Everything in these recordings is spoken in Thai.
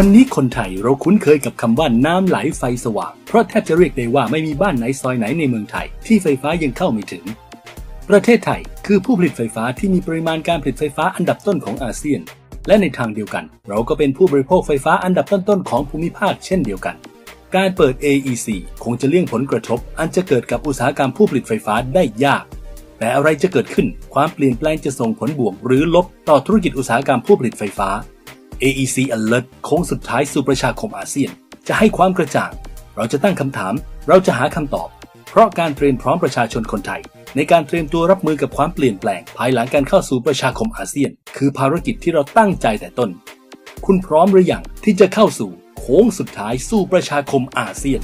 วันนี้คนไทยเราคุ้นเคยกับคำว่าน้ำไหลไฟสว่าง เพราะแทบจะเรียกได้ว่าไม่มีบ้านไหนซอยไหนในเมืองไทย ที่ไฟฟ้ายังเข้าไม่ถึง ประเทศไทยคือผู้ผลิตไฟฟ้าที่มีปริมาณการผลิตไฟฟ้าอันดับต้นของอาเซียน และในทางเดียวกัน เราก็เป็นผู้บริโภคไฟฟ้าอันดับต้นๆของภูมิภาคเช่นเดียวกัน การเปิด AEC คงจะเลี่ยงผลกระทบ อันจะเกิดกับอุตสาหกรรมผู้ผลิตไฟฟ้าได้ยาก แต่อะไรจะเกิดขึ้น ความเปลี่ยนแปลงจะส่งผลบวกหรือลบต่อธุรกิจอุตสาหกรรมผู้ผลิตไฟฟ้า AEC Alert โค้งสุดท้ายสู่ประชาคมอาเซียน จะให้ความกระจ่าง เราจะตั้งคำถาม เราจะหาคำตอบ เพราะการเตรียมพร้อมประชาชนคนไทย ในการเตรียมตัวรับมือกับความเปลี่ยนแปลง ภายหลังการเข้าสู่ประชาคมอาเซียน คือภารกิจที่เราตั้งใจแต่ต้น คุณพร้อมหรือยังที่จะเข้าสู่โค้งสุดท้ายสู่ประชาคมอาเซียน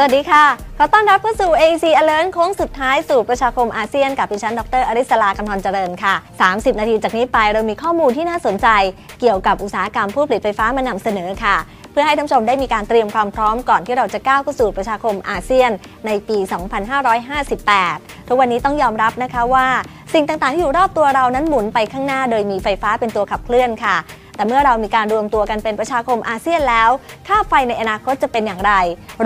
สวัสดีค่ะ ขอต้อนรับเข้าสู่ AEC Alert โค้งสุดท้ายสู่ประชาคมอาเซียนกับดิฉัน ดรอริสลากำธรเจริญค่ะ 30 นาทีจากนี้ไปเรามีข้อมูลที่น่าสนใจ เกี่ยวกับอุตสาหกรรมผู้ผลิตไฟฟ้ามานำเสนอค่ะ เพื่อให้ท่านชมได้มีการเตรียมความพร้อมก่อนที่เราจะก้าวเข้าสู่ประชาคมอาเซียน ในปี 2558 ทุกวันนี้ต้องยอมรับนะคะว่า สิ่งต่างๆที่อยู่รอบตัวเรานั้นหมุนไปข้างหน้า โดยมีไฟฟ้าเป็นตัวขับเคลื่อนค่ะ แต่เมื่อเรามีการรวมตัวกันเป็นประชาคมอาเซียนแล้ว ค่าไฟในอนาคตจะเป็นอย่างไร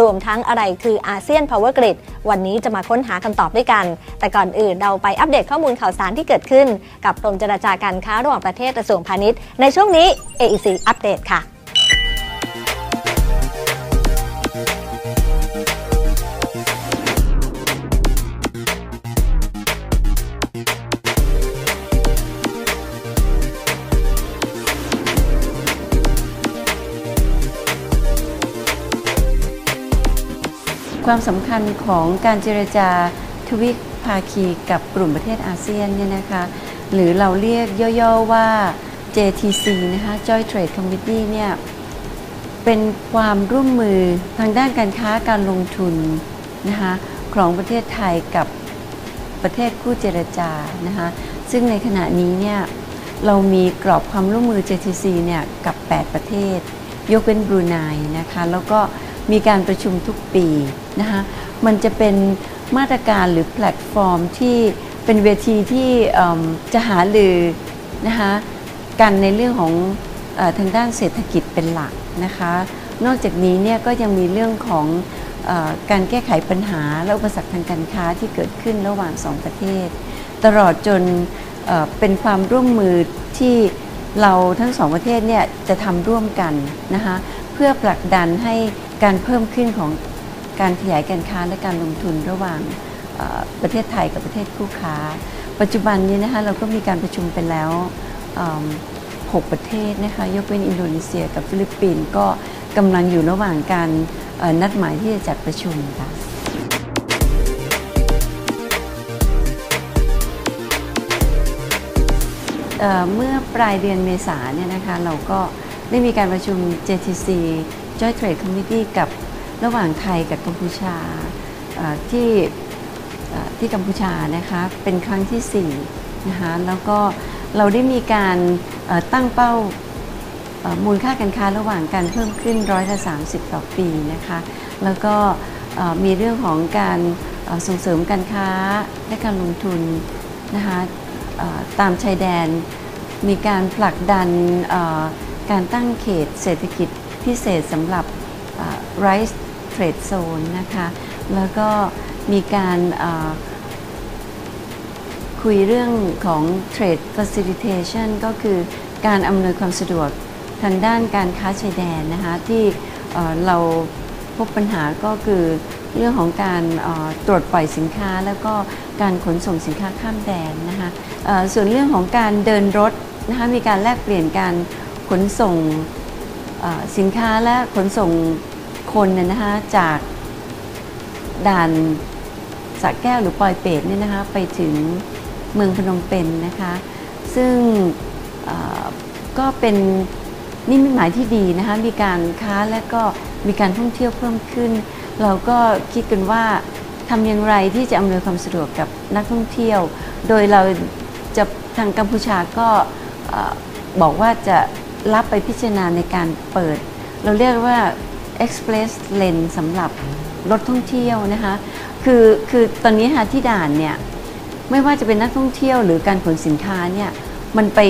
รวมทั้งอะไรคืออาเซียนพาวเวอร์กริดวันนี้จะมาค้นหาคำตอบด้วยกัน แต่ก่อนอื่นเราไปอัปเดตข้อมูลข่าวสารที่เกิดขึ้น กับกรมเจรจาการค้าระหว่างประเทศกระทรวงพาณิชย์ในช่วงนี้ AEC อัปเดตค่ะ ความสำคัญของการเจรจาทวิภาคีกับกลุ่มประเทศอาเซียนเนี่ยนะคะหรือเราเรียกย่อๆว่า JTC นะคะ Joint Trade Committee เนี่ยเป็นความร่วมมือทางด้านการค้าการลงทุนนะคะของประเทศไทยกับประเทศคู่เจรจานะคะซึ่งในขณะนี้เนี่ยเรามีกรอบความร่วมมือ JTC เนี่ยกับ 8 ประเทศ ยกเว้นบรูไนนะคะแล้วก็ มีการประชุมทุกปีนะคะมันจะเป็นมาตรการหรือแพลตฟอร์มที่เป็นเวทีที่จะหาลือนะคะกันในเรื่องของอทางด้านเศรษฐกิจเป็นหลักนะคะ นอกจากนี้เนี่ยก็ยังมีเรื่องของอการแก้ไขปัญหาและอุปสรรคทางการค้าที่เกิดขึ้นระหว่างสองประเทศ ตลอดจนเป็นความร่วมมือที่เราทั้งสองประเทศเนี่ยจะทำร่วมกันนะคะเพื่อผลักดันให้ การเพิ่มขึ้นของการขยายการค้าและการลงทุนระหว่างประเทศไทยกับประเทศคู่ค้า ปัจจุบันนี้นะคะเราก็มีการประชุมไปแล้ว 6 ประเทศนะคะยกเว้นอินโดนีเซียกับฟิลิปปินส์ก็กำลังอยู่ระหว่างการนัดหมายที่จะจัดประชุมค่ะเมื่อปลายเดือนเมษาเนี่ยนะคะเราก็ได้มีการประชุม JTC Joint Trade Committee กับระหว่างไทยกับกัมพูชาที่ที่กัมพูชานะคะเป็นครั้งที่4นะคะแล้วก็เราได้มีการตั้งเป้ามูลค่าการค้าระหว่างการเพิ่มขึ้นร้อยละ30 ต่อปีนะคะแล้วก็มีเรื่องของการส่งเสริมการค้าและการลงทุนนะคะตามชายแดนมีการผลักดันการตั้งเขตเศรษฐกิจ พิเศษสำหรับ Rice Trade Zone นะคะ แล้วก็มีการคุยเรื่องของ Trade Facilitation ก็คือการอำนวยความสะดวกทางด้านการค้าชายแดนนะคะที่เราพบปัญหาก็คือเรื่องของการตรวจปล่อยสินค้า แล้วก็การขนส่งสินค้าข้ามแดนนะคะส่วนเรื่องของการเดินรถนะคะมีการแลกเปลี่ยนการขนส่ง สินค้าและขนส่งคนเนี่ยนะคะจากด่านสะแก้วหรือปอยเปตเนี่ยนะคะไปถึงเมืองพนมเปญนนะคะ ซึ่งก็เป็นนิมิตหมายที่ดีนะคะมีการค้าและก็มีการท่องเที่ยวเพิ่มขึ้น เราก็คิดกันว่าทำอย่างไรที่จะอำนวยความสะดวกกับนักท่องเที่ยว โดยเราจะทางกัมพูชาก็บอกว่าจะ รับไปพิจารณาในการเปิด เราเรียกว่า express lane สำหรับรถท่องเที่ยวนะคะคือคือตอนนี้ค่ะที่ด่านเนี่ยไม่ว่าจะเป็นนักท่องเที่ยวหรือการขนสินค้าเนี่ยมันไป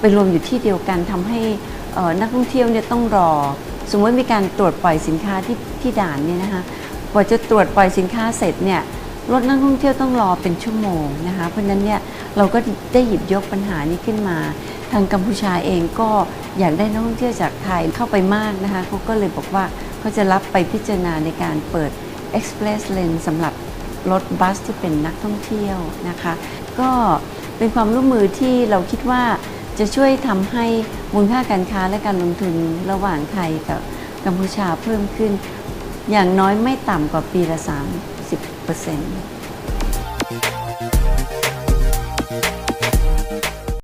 ไปรวมอยู่ที่เดียวกันทำให้นักท่องเที่ยวเนี่ยต้องรอ สมมติมีการตรวจปล่อยสินค้าที่ที่ด่านเนี่ยนะคะกว่าจะตรวจปล่อยสินค้าเสร็จเนี่ยรถนักท่องเที่ยวต้องรอเป็นชั่วโมงนะคะเพราะฉะนั้นเนี่ยเราก็ได้หยิบยกปัญหานี้ขึ้นมา ทางกัมพูชาเองก็อยากได้นักท่องเที่ยวจากไทยเข้าไปมากนะคะเขาก็เลยบอกว่าเขาจะรับไปพิจารณาในการเปิด Express Lane สำหรับรถบัสที่เป็นนักท่องเที่ยวนะคะ ก็เป็นความร่วมมือที่เราคิดว่าจะช่วยทำให้มูลค่าการค้าและการลงทุนระหว่างไทยกับกัมพูชาเพิ่มขึ้น อย่างน้อยไม่ต่ำกว่าปีละ 30%